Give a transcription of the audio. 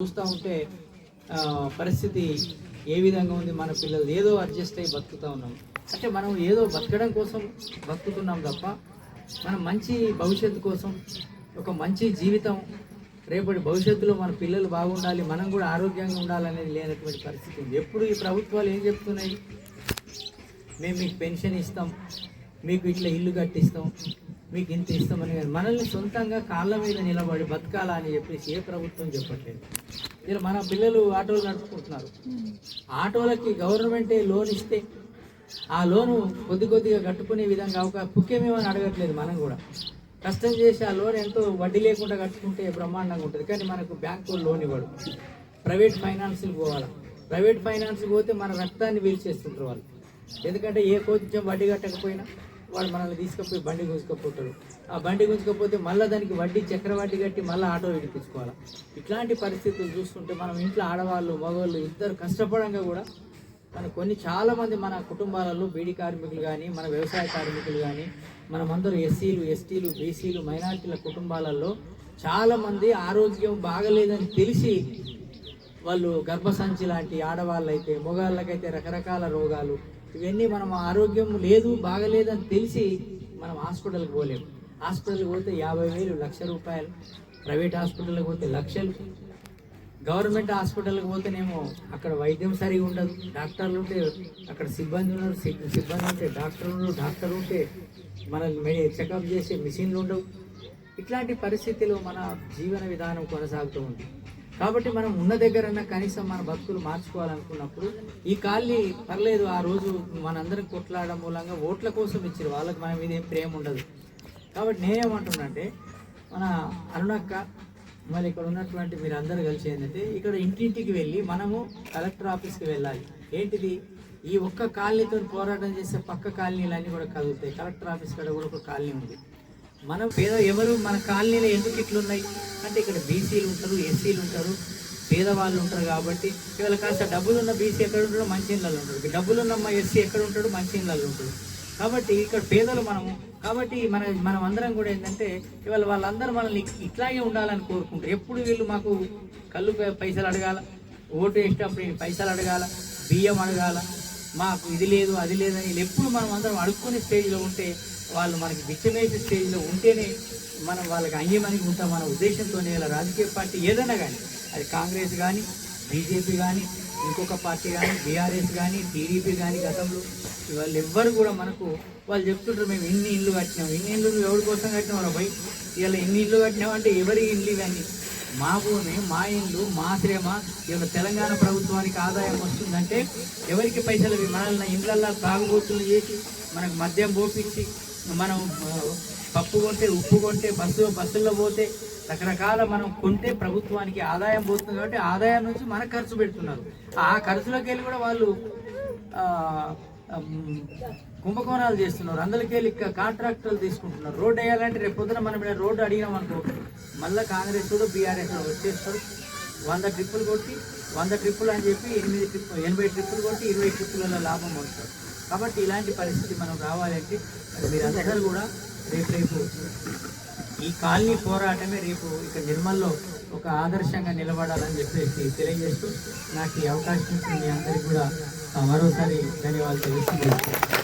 చూస్తూ ఉంటే పరిస్థితి ఏ విధంగా ఉంది? మన పిల్లలు ఏదో అడ్జస్ట్ అయ్యి బతుకుతూ ఉన్నాం. అంటే మనం ఏదో బతకడం కోసం బతుకుతున్నాం తప్ప మనం మంచి భవిష్యత్తు కోసం ఒక మంచి జీవితం రేపటి భవిష్యత్తులో మన పిల్లలు బాగుండాలి మనం కూడా ఆరోగ్యంగా ఉండాలనేది లేనటువంటి పరిస్థితి ఉంది. ఎప్పుడు ఈ ప్రభుత్వాలు ఏం చెప్తున్నాయి? మేము మీకు పెన్షన్ ఇస్తాం మీకు ఇట్లా ఇల్లు కట్టిస్తాం మీకు ఇంత ఇస్తామని మనల్ని సొంతంగా కాళ్ళ మీద నిలబడి బతకాలా అని చెప్పేసి ఏ ప్రభుత్వం చెప్పట్లేదు. ఇలా మన పిల్లలు ఆటోలు నడుపుకుంటున్నారు. ఆటోలకి గవర్నమెంటే లోన్ ఇస్తే ఆ లోను కొద్ది కొద్దిగా కట్టుకునే విధంగా ఒక పుఖ్యమేమని అడగట్లేదు మనం కూడా. కష్టం చేసి ఆ లోన్ ఎంతో వడ్డీ లేకుండా కట్టుకుంటే బ్రహ్మాండంగా ఉంటుంది. కానీ మనకు బ్యాంకు లోన్ ఇవ్వడు ప్రైవేట్ ఫైనాన్స్కి పోవాలా. ప్రైవేట్ ఫైనాన్స్కి పోతే మన రక్తాన్ని వీల్చేస్తుంటారు వాళ్ళు. ఎందుకంటే ఏ కొంచెం వడ్డీ కట్టకపోయినా వాడు మనల్ని తీసుకుపోయి బండి గుంజుకపోతాడు. ఆ బండి గుంజుకపోతే మళ్ళీ దానికి వడ్డీ చక్రవడ్డీ కట్టి మళ్ళీ ఆటో విడిపించుకోవాలి? ఇట్లాంటి పరిస్థితులు చూస్తుంటే మనం ఇంట్లో ఆడవాళ్ళు మగవాళ్ళు ఇద్దరు కష్టపడంగా కూడా మన కొన్ని చాలామంది మన కుటుంబాలలో బీడీ కార్మికులు కానీ మన వ్యవసాయ కార్మికులు కానీ మనమందరూ ఎస్సీలు ఎస్టీలు బీసీలు మైనారిటీల కుటుంబాలలో చాలామంది ఆరోగ్యం బాగలేదని తెలిసి వాళ్ళు గర్భసంచి లాంటి ఆడవాళ్ళు అయితే మగవాళ్ళకైతే రకరకాల రోగాలు ఇవన్నీ మనం ఆరోగ్యం లేదు బాగలేదని తెలిసి మనం హాస్పిటల్కి పోలేము హాస్పిటల్కి పోతే యాభై వేలు లక్ష రూపాయలు. ప్రైవేట్ హాస్పిటల్కి పోతే లక్షలు. గవర్నమెంట్ హాస్పిటల్కి పోతేనేమో అక్కడ వైద్యం సరిగా ఉండదు. డాక్టర్లు ఉంటే అక్కడ సిబ్బంది ఉన్నారు. సిబ్- సిబ్బంది ఉంటే డాక్టర్లు ఉండరు డాక్టర్ ఉంటే మనల్ని మెడి చెకప్ చేసే మిషన్లు ఉండవు. ఇట్లాంటి పరిస్థితిలో మన జీవన విధానం కొనసాగుతూ ఉంది. కాబట్టి మనం ఉన్న దగ్గరన్నా కనీసం మన భక్తులు మార్చుకోవాలనుకున్నప్పుడు ఈ కాలనీ పర్లేదు ఆ రోజు మనందరం కొట్లాడడం మూలంగా ఓట్ల కోసం ఇచ్చారు. వాళ్ళకి మన మీద ఏం ప్రేమ ఉండదు. కాబట్టి నేనేమంటున్నానంటే మన అరుణక్క మరి ఇక్కడ ఉన్నటువంటి మీరు అందరు కలిసి ఏంటంటే ఇక్కడ ఇంటింటికి వెళ్ళి మనము కలెక్టర్ ఆఫీస్కి వెళ్ళాలి. ఏంటిది? ఈ ఒక్క కాలనీతో పోరాటం చేసే పక్క కాలనీలన్నీ కూడా కదులుతాయి. కలెక్టర్ ఆఫీస్ కాడ కూడా ఒక కాలనీ ఉంది. మనం పేద ఎవరు మన కాలనీలో ఎందుకు ఇట్లున్నాయి? అంటే ఇక్కడ బీసీలు ఉంటారు ఎస్సీలు ఉంటారు పేదవాళ్ళు ఉంటారు కాబట్టి ఇవాళ కాస్త డబ్బులు ఉన్న బీసీ ఎక్కడ ఉంటాడు మంచి ఇళ్ళలో ఉంటాడు. డబ్బులు ఉన్న మా ఎస్సీ ఎక్కడ ఉంటాడు మంచి ఇళ్ళలో ఉంటాడు. కాబట్టి ఇక్కడ పేదలు మనము కాబట్టి మన మనం అందరం కూడా ఏంటంటే ఇవాళ వాళ్ళందరూ మనల్ని ఇట్లాగే ఉండాలని కోరుకుంటారు. ఎప్పుడు వీళ్ళు మాకు కళ్ళు పైసలు అడగాల ఓటు వేసేటప్పుడు పైసలు అడగాల బియ్యం అడగాల మాకు ఇది లేదు అది లేదని ఎప్పుడు మనం అందరం అడుక్కునే స్టేజ్లో ఉంటే వాళ్ళు మనకి విచ్చమేసే స్టేజ్లో ఉంటేనే మనం వాళ్ళకి అయ్యమని ఉంటాం మన ఉద్దేశంతోనే ఇలా రాజకీయ పార్టీ ఏదైనా కానీ అది కాంగ్రెస్ కానీ బీజేపీ కానీ ఇంకొక పార్టీ కానీ బీఆర్ఎస్ కానీ టీడీపీ కానీ గతంలో వాళ్ళు ఎవ్వరు కూడా మనకు వాళ్ళు చెప్తుంటారు మేము ఇన్ని ఇల్లు కట్టినాం ఇన్ని ఇల్లు నువ్వు ఎవరి కోసం కట్టినావు భయ్? ఇలా ఇన్ని ఇల్లు కట్టినాం అంటే ఎవరి ఇల్లు ఇవన్నీ? మా భూమి మా ఇల్లు మా శ్రమ ఇవాళ తెలంగాణ ప్రభుత్వానికి ఆదాయం వస్తుందంటే ఎవరికి పైసలు మనల్ని ఇళ్ళల్లో తాగుబోతులు చేసి మనకు మద్యం పోపించి మనం పప్పు కొంటే ఉప్పు కొంటే బస్సు బస్సుల్లో పోతే రకరకాల మనం కొంటే ప్రభుత్వానికి ఆదాయం పోతుంది కాబట్టి ఆదాయం నుంచి మన ఖర్చు పెడుతున్నారు. ఆ ఖర్చులోకి వెళ్ళి కూడా వాళ్ళు కుంభకోణాలు చేస్తున్నారు. అందులోకి వెళ్ళి కాంట్రాక్టర్లు తీసుకుంటున్నారు. రోడ్డు వేయాలంటే రేపు పొద్దున మనం ఇక్కడ రోడ్డు అడిగినాం అనుకో మళ్ళీ కాంగ్రెస్ బీఆర్ఎస్ వచ్చేస్తారు. వంద ట్రిప్పులు కొట్టి వంద ట్రిప్పులు అని చెప్పి ఎనిమిది ట్రిప్ ఎనభై ట్రిప్పులు కొట్టి ఇరవై ట్రిప్పులలో లాభం పడుతుంది కాబట్టి ఇలాంటి పరిస్థితి మనం రావాలంటే మీరందరూ కూడా రేపు రేపు ఈ కాలనీ పోరాటమే రేపు ఇక నిర్మల్లో ఒక ఆదర్శంగా నిలబడాలని చెప్పేసి తెలియజేస్తూ నాకు ఈ అవకాశం ఇచ్చిన మీ అందరికీ కూడా మరోసారి ధన్యవాదాలు తెలియజేస్తున్నాను